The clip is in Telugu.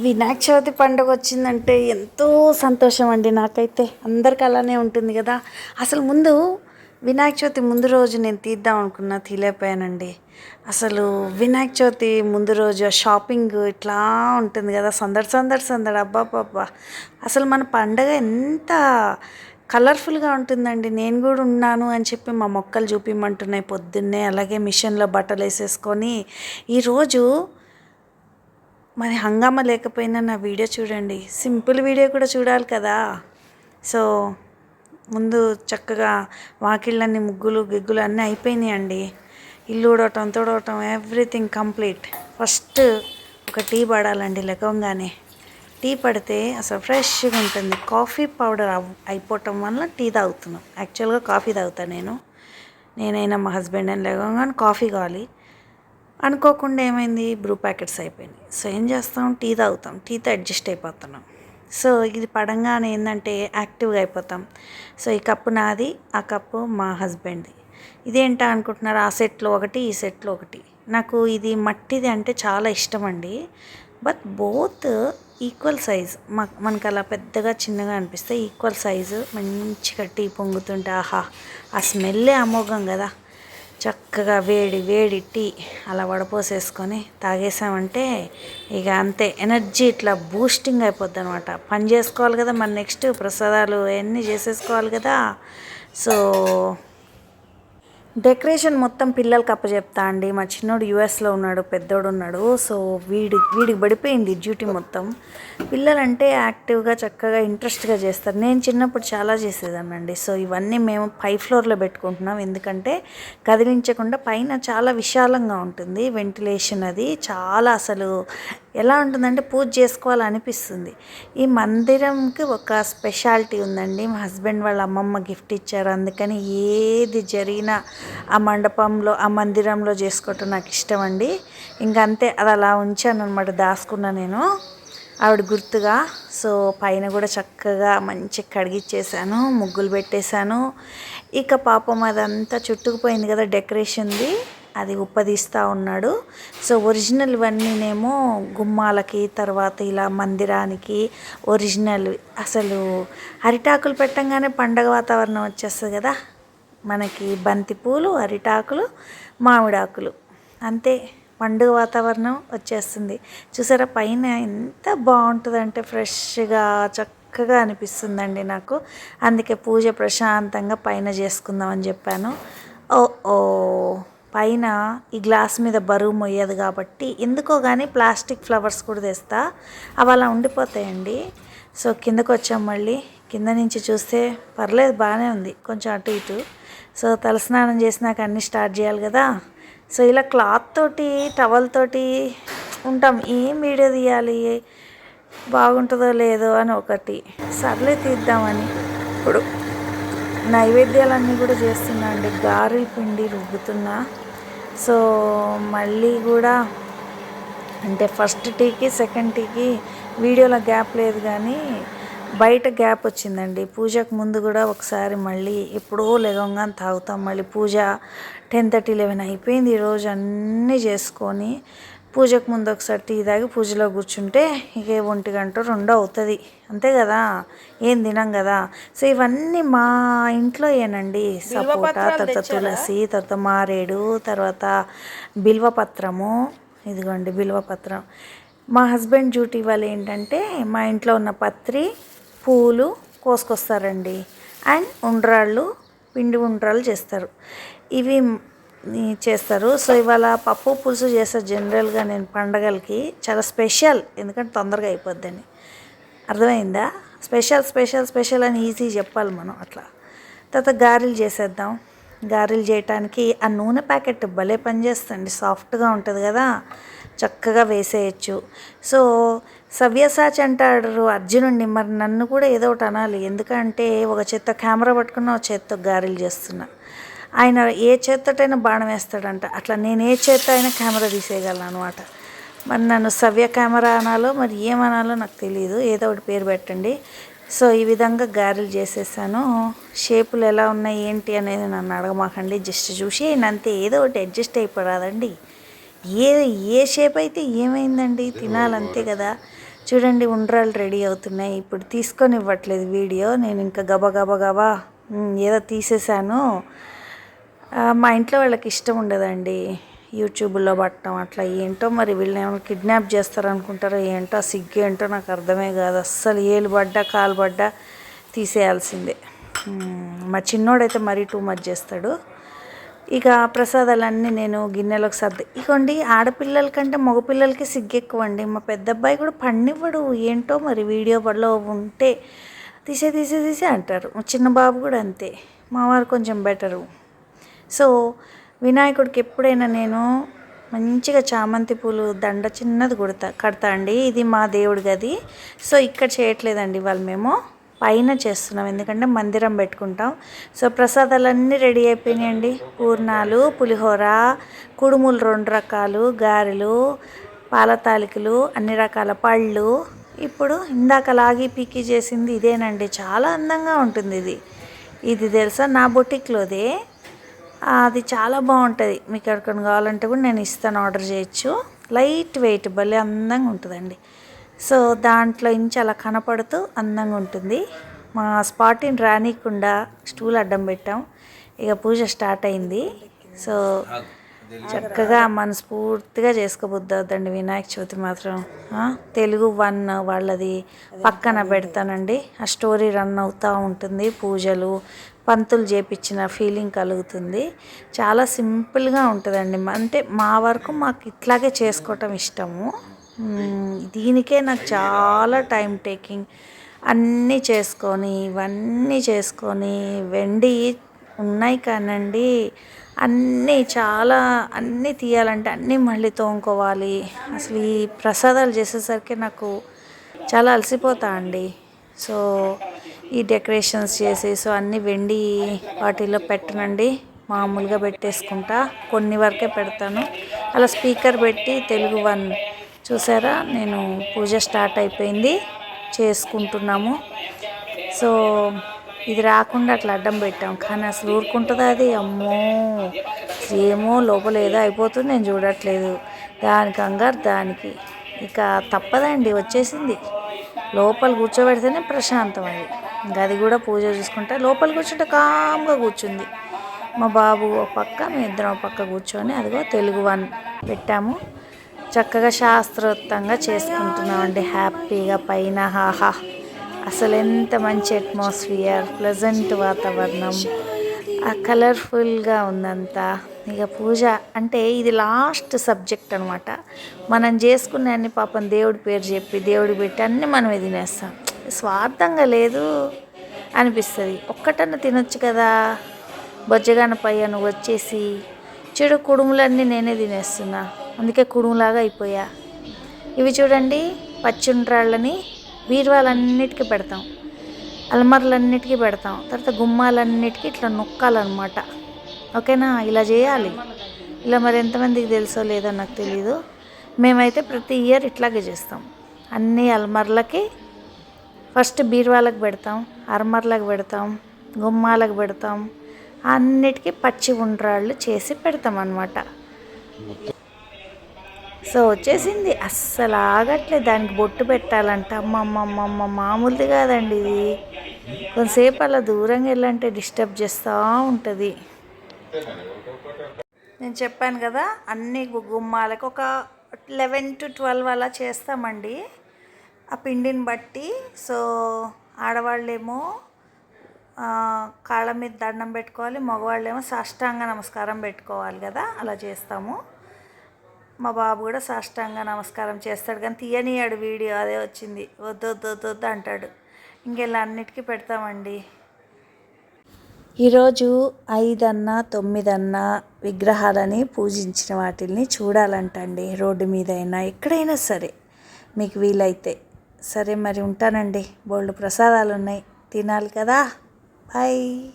వినాయక చవితి పండుగ వచ్చిందంటే ఎంతో సంతోషం అండి నాకైతే. అందరికి అలానే ఉంటుంది కదా. అసలు ముందు వినాయక చవితి ముందు రోజు నేను తీద్దాం అనుకున్నా తీలేకపోయానండి. అసలు వినాయక చవితి ముందు రోజు షాపింగ్ ఇట్లా ఉంటుంది కదా సందడి సందడి సందడి. అబ్బాబ్బా అసలు మన పండగ ఎంత కలర్ఫుల్గా ఉంటుందండి. నేను కూడా ఉన్నాను అని చెప్పి మా మొక్కలు చూపిమంటున్నాయి పొద్దున్నే. అలాగే మిషన్లో బట్టలు వేసేసుకొని ఈరోజు మరి హంగామా లేకపోయినా నా వీడియో చూడండి. సింపుల్ వీడియో కూడా చూడాలి కదా. సో ముందు చక్కగా వాకిళ్ళన్నీ ముగ్గులు గిగ్గులు అన్నీ అయిపోయినాయండి. ఇల్లు ఊడవటం తోడవటం ఎవ్రీథింగ్ కంప్లీట్. ఫస్ట్ ఒక టీ పడాలండి లెగంగానే టీ పడితే అసలు ఫ్రెష్గా ఉంటుంది. కాఫీ పౌడర్ అయిపోవటం వల్ల టీ తాగుతున్నాం. యాక్చువల్గా కాఫీ తాగుతాను నేను. నేనైనా మా హస్బెండ్ అని లేవగానే కాఫీ కావాలి. అనుకోకుండా ఏమైంది? బ్రూ ప్యాకెట్స్ అయిపోయినాయి. సో ఏం చేస్తాం? టీ తాగుతాం. టీతో అడ్జస్ట్ అయిపోతున్నాం. సో ఇది పడంగానే ఏంటంటే యాక్టివ్గా అయిపోతాం. సో ఈ కప్పు నాది ఆ కప్పు మా హస్బెండ్ది. ఇదేంటా అనుకుంటున్నారు? ఆ సెట్లో ఒకటి ఈ సెట్లో ఒకటి. నాకు ఇది మట్టిది అంటే చాలా ఇష్టం అండి. But both equal size. మా మనకు అలా పెద్దగా చిన్నగా అనిపిస్తే ఈక్వల్ సైజు. మంచిగా టీ పొంగుతుంటే ఆహా ఆ స్మెల్లే అమోఘం కదా. చక్కగా వేడి వేడి టీ అలా వడపోసేసుకొని తాగేసామంటే ఇక అంతే. ఎనర్జీ ఇట్లా బూస్టింగ్ అయిపోద్ది అనమాట పని చేసుకోవాలి కదా మన నెక్స్ట్ ప్రసాదాలు అవన్నీ చేసేసుకోవాలి కదా. సో డెకరేషన్ మొత్తం పిల్లలకి అప్పచెప్తా అండి. మా చిన్నోడు యూఎస్లో ఉన్నాడు పెద్దోడు ఉన్నాడు సో వీడి వీడికి పడిపోయింది డ్యూటీ మొత్తం. పిల్లలంటే యాక్టివ్గా చక్కగా ఇంట్రెస్ట్గా చేస్తారు. నేను చిన్నప్పుడు చాలా చేసేదానండి సో ఇవన్నీ మేము పై ఫ్లోర్లో పెట్టుకుంటున్నాం. ఎందుకంటే కదిలించకుండా పైన చాలా విశాలంగా ఉంటుంది. వెంటిలేషన్ అది. చాలా అసలు ఎలా ఉంటుందంటే పూజ చేసుకోవాలనిపిస్తుంది. ఈ మందిరంకి ఒక స్పెషాలిటీ ఉందండి. మా హస్బెండ్ వాళ్ళ అమ్మమ్మ గిఫ్ట్ ఇచ్చారు. అందుకని ఏది జరిగినా ఆ మండపంలో ఆ మందిరంలో చేసుకోవటం నాకు ఇష్టం అండి. ఇంకంతే అంతే అది అలా ఉంచాను అనమాట దాచుకున్నా నేను. ఆవిడ గుర్తుగా. సో పైన కూడా చక్కగా మంచి కడిగిచ్చేసాను ముగ్గులు పెట్టేశాను. ఇక పాపం అదంతా చుట్టుకుపోయింది కదా డెకరేషన్ది. అది ఉప్పదీస్తూ ఉన్నాడు. సో ఒరిజినల్ ఇవన్నీనేమో గుమ్మాలకి తర్వాత ఇలా మందిరానికి ఒరిజినల్ అసలు అరిటాకులు పెట్టంగానే పండగ వాతావరణం వచ్చేస్తుంది కదా. మనకి బంతి పూలు అరిటాకులు మామిడాకులు. అంతే పండుగ వాతావరణం వచ్చేస్తుంది. చూసారా పైన ఎంత బాగుంటుందంటే ఫ్రెష్గా చక్కగా అనిపిస్తుందండి నాకు. అందుకే పూజ ప్రశాంతంగా పైన చేసుకుందామని చెప్పాను. ఓ ఓ. పైన ఈ గ్లాస్ మీద బరువు మొయ్యదు కాబట్టి ఎందుకో కానీ ప్లాస్టిక్ ఫ్లవర్స్ కూడా తెస్తా. అవి అలా ఉండిపోతాయండి. సో కిందకు వచ్చాం మళ్ళీ. కింద నుంచి చూస్తే పర్లేదు బాగానే ఉంది. కొంచెం అటు ఇటు. సో తలస్నానం చేసినాక అన్నీ స్టార్ట్ చేయాలి కదా. సో ఇలా క్లాత్ తోటి టవల్ తోటి ఉంటాం. ఏం వీడియో తీయాలి? బాగుంటుందో లేదో అని ఒకటి. సర్లే తీద్దామని. ఇప్పుడు నైవేద్యాలన్నీ కూడా చేస్తున్నా అండి. గారెల పిండి రుబ్బుతున్నా. సో మళ్ళీ కూడా అంటే ఫస్ట్ టీకి సెకండ్ టీకి వీడియోలో గ్యాప్ లేదు కానీ బయట గ్యాప్ వచ్చిందండి. పూజకు ముందు కూడా ఒకసారి మళ్ళీ ఎప్పుడో లెగంగా తాగుతాం. మళ్ళీ పూజ టెన్ థర్టీ లెవెన్ అయిపోయింది. ఈరోజు అన్నీ చేసుకొని పూజకు ముందు ఒకసారి టీ తాగి పూజలో కూర్చుంటే ఇక ఒంటి గంట రెండు అవుతుంది. అంతే కదా? ఏం తినం కదా? సో ఇవన్నీ మా ఇంట్లో ఏనండి సపోటా తర్వాత తులసి తర్వాత మారేడు తర్వాత బిల్వపత్రము ఇదిగోండి బిల్వపత్రం మా హస్బెండ్ డ్యూటీ వాళ్ళు ఏంటంటే మా ఇంట్లో ఉన్న పత్రి పూలు కోసుకొస్తారండి. అండ్ ఉండ్రాళ్ళు పిండి ఉండ్రాళ్ళు చేస్తారు. ఇవి చేస్తారు. సో ఇవాళ పప్పు పులుసు చేస్తారు జనరల్గా నేను పండగలకి. చాలా స్పెషల్ ఎందుకంటే తొందరగా అయిపోద్దని. అర్థమైందా? స్పెషల్ స్పెషల్ స్పెషల్ అని ఈజీ చెప్పాలి మనం అట్లా. తర్వాత గారెలు చేసేద్దాం. గారెలు చేయటానికి ఆ నూనె ప్యాకెట్ భలే పనిచేస్తుంది సాఫ్ట్గా ఉంటుంది కదా. చక్కగా వేసేయచ్చు. సో సవ్యసాచి అంటాడు అర్జునుడిని. మరి నన్ను కూడా ఏదో ఒకటి అనాలి. ఎందుకంటే ఒక చేత్తో కెమెరా పట్టుకున్న ఒక చేత్తో గారెలు చేస్తున్నా. ఆయన ఏ చేత్తటైనా బాణం వేస్తాడంట. అట్లా నేను ఏ చేత అయినా కెమెరా తీసేయగలను అనమాట మరి నన్ను సవ్య కెమెరా అనాలో మరి ఏమనాలో నాకు తెలియదు ఏదో ఒకటి పేరు పెట్టండి. సో ఈ విధంగా గారెలు చేసేసాను. షేపులు ఎలా ఉన్నాయి ఏంటి అనేది నన్ను అడగమాకండి. జస్ట్ చూసి అంతే ఏదో ఒకటి అడ్జస్ట్ అయిపోరాదండి. ఏ ఏ షేప్ అయితే ఏమైందండి? తినాలంతే కదా. చూడండి ఉండ్రాలు రెడీ అవుతున్నాయి. ఇప్పుడు తీసుకొని ఇవ్వట్లేదు వీడియో. నేను ఇంకా గబా గబా గబా ఏదో తీసేసాను. మా ఇంట్లో వాళ్ళకి ఇష్టం ఉండదండి. యూట్యూబ్లో పట్టడం అట్లా ఏంటో మరి వీళ్ళని ఏమైనా కిడ్నాప్ చేస్తారు అనుకుంటారో ఏంటో ఆ సిగ్గు ఏంటో నాకు అర్థమే కాదు. అస్సలు ఏలు పడ్డా కాలు పడ్డా తీసేయాల్సిందే. మా చిన్నోడైతే మరీ టూ మచ్ చేస్తాడు. ఇక ప్రసాదాలన్నీ నేను గిన్నెలోకి సర్ది. ఇగోండి ఆడపిల్లల కంటే మగపిల్లలకి సిగ్గు ఎక్కువ అండి మా పెద్ద అబ్బాయి కూడా పండివ్వడు. ఏంటో మరి వీడియో పడలో ఉంటే తీసే తీసే తీసే అంటారు. చిన్న బాబు కూడా అంతే. మా వారు కొంచెం బెటరు. సో వినాయకుడికి ఎప్పుడైనా నేను మంచిగా చామంతి పూలు దండ చిన్నది కుడతా కడతా అండి. ఇది మా దేవుడి గది. సో ఇక్కడ చేయట్లేదండి వాళ్ళు మేము. పైన చేస్తున్నాం ఎందుకంటే మందిరం పెట్టుకుంటాం. సో ప్రసాదాలన్నీ రెడీ అయిపోయినాయండి. పూర్ణాలు పులిహోర కుడుములు రెండు రకాలు గారెలు పాల తాలికలు అన్ని రకాల పళ్ళు. ఇప్పుడు ఇందాక లాగి పీకి చేసింది ఇదేనండి. చాలా అందంగా ఉంటుంది ఇది. ఇది తెలుసా? నా బొటిక్లోదే. అది చాలా బాగుంటుంది. మీకు ఎక్కడికైనా కావాలంటే కూడా నేను ఇస్తాను ఆర్డర్ చేయొచ్చు. లైట్ వెయిట్ భలే అందంగా ఉంటుందండి. సో దాంట్లో ఇంచి అలా కనపడుతూ అందంగా ఉంటుంది. మా స్పాట్ని రానికుండా స్టూల్ అడ్డం పెట్టాం. ఇక పూజ స్టార్ట్ అయింది. సో చక్కగా మనస్ఫూర్తిగా చేసుకోబుద్ది వినాయక చవితి మాత్రం. తెలుగు వన్ వాళ్ళది పక్కన పెడతానండి. ఆ స్టోరీ రన్ అవుతూ ఉంటుంది పూజలు. పంతులు చేపించిన ఫీలింగ్ కలుగుతుంది. చాలా సింపుల్గా ఉంటుందండి. అంటే మా వరకు మాకు ఇట్లాగే చేసుకోవటం ఇష్టము. దీనికే నాకు చాలా టైం టేకింగ్. అన్నీ చేసుకొని ఇవన్నీ చేసుకొని వెండి ఉన్నాయి కానండి. అన్నీ చాలా అన్నీ తీయాలంటే అన్నీ మళ్ళీ తోముకోవాలి. అసలు ఈ ప్రసాదాలు చేసేసరికి నాకు చాలా అలసిపోతా అండి. సో ఈ డెకరేషన్స్ చేసి సో అన్నీ వెండి వాటిలో పెట్టనండి. మామూలుగా పెట్టేసుకుంటా. కొన్ని వరకే పెడతాను. అలా స్పీకర్ పెట్టి తెలుగు వన్. చూసారా? నేను పూజ స్టార్ట్ అయిపోయింది. చేసుకుంటున్నాము. సో ఇది రాకుండా అట్లా అడ్డం పెట్టాం. కానీ అసలు ఊరుకుంటుందా అది? అమ్మో! ఏమో లోపల ఏదో అయిపోతుంది. నేను చూడట్లేదు. దాని కంగారు దానికి. ఇక తప్పదండి వచ్చేసింది. లోపల కూర్చోబెడితేనే ప్రశాంతం అది. ఇంకా అది కూడా పూజ చూసుకుంటే. లోపల కూర్చుంటే కామ్గా కూర్చుంది. మా బాబు ఒక పక్క మేము ఇద్దరం ఒక పక్క కూర్చొని అదిగో తెలుగు వన్ పెట్టాము. చక్కగా శాస్త్రోక్తంగా చేసుకుంటున్నామండి. హ్యాపీగా పైన హాహా. అసలు ఎంత మంచి అట్మాస్ఫియర్ ప్లెజెంట్ వాతావరణం. ఆ కలర్ఫుల్గా ఉందంతా. ఇక పూజ అంటే ఇది లాస్ట్ సబ్జెక్ట్ అనమాట మనం చేసుకునే అన్ని పాపం దేవుడి పేరు చెప్పి దేవుడి పెట్టి అన్నీ మనమే తినేస్తాం. స్వార్థంగా లేదు అనిపిస్తుంది. ఒక్కటన్నా తినొచ్చు కదా. బొజ్జగాన పయ్య నువ్వు వచ్చేసి చెడు కుడుములన్నీ నేనే తినేస్తున్నా. అందుకే కుడుములాగా అయిపోయా. ఇవి చూడండి పచ్చుండ్రాళ్ళని బీరువాలన్నిటికీ పెడతాం. అల్మర్లన్నిటికీ పెడతాం. తర్వాత గుమ్మాలన్నిటికీ ఇట్లా నొక్కాలన్నమాట. ఓకేనా? ఇలా చేయాలి. ఇలా మరి ఎంతమందికి తెలుసో లేదో నాకు తెలీదు. మేమైతే ప్రతి ఇయర్ ఇట్లాగే చేస్తాం. అన్ని అల్మర్లకి ఫస్ట్ బీరువాలకు పెడతాం అర్మర్లకు పెడతాం గుమ్మాలకు పెడతాం. అన్నిటికీ పచ్చి ఉండ్రాళ్ళు చేసి పెడతాం అన్నమాట సో వచ్చేసింది. అస్సలు ఆగట్లేదు. దానికి బొట్టు పెట్టాలంట. అమ్మమ్మమ్మమ్మ మామూలుది కాదండి ఇది. కొంతసేపు అలా దూరంగా వెళ్ళంటే డిస్టర్బ్ చేస్తూ ఉంటుంది. నేను చెప్పాను కదా అన్ని గుమ్మాలకు ఒక లెవెన్ టు ట్వెల్వ్ అలా చేస్తామండి. ఆ పిండిని బట్టి సో ఆడవాళ్ళేమో కాళ్ళ మీద దండం పెట్టుకోవాలి మగవాళ్ళేమో సాష్టాంగ నమస్కారం పెట్టుకోవాలి కదా అలా చేస్తాము. మా బాబు కూడా సాష్టాంగ నమస్కారం చేస్తాడు కానీ తీయనియాడు వీడియో అదే వచ్చింది. వద్దు వద్దు వద్దు అంటాడు. ఇంకెలా అన్నిటికీ పెడతామండి. ఈరోజు ఐదన్నా తొమ్మిదన్నా విగ్రహాలని పూజించిన వాటిని చూడాలంటండి రోడ్డు మీద అయినా ఎక్కడైనా సరే. మీకు వీలైతే. సరే మరి ఉంటానండి. బోల్డు ప్రసాదాలు ఉన్నాయి తినాలి కదా. బాయ్.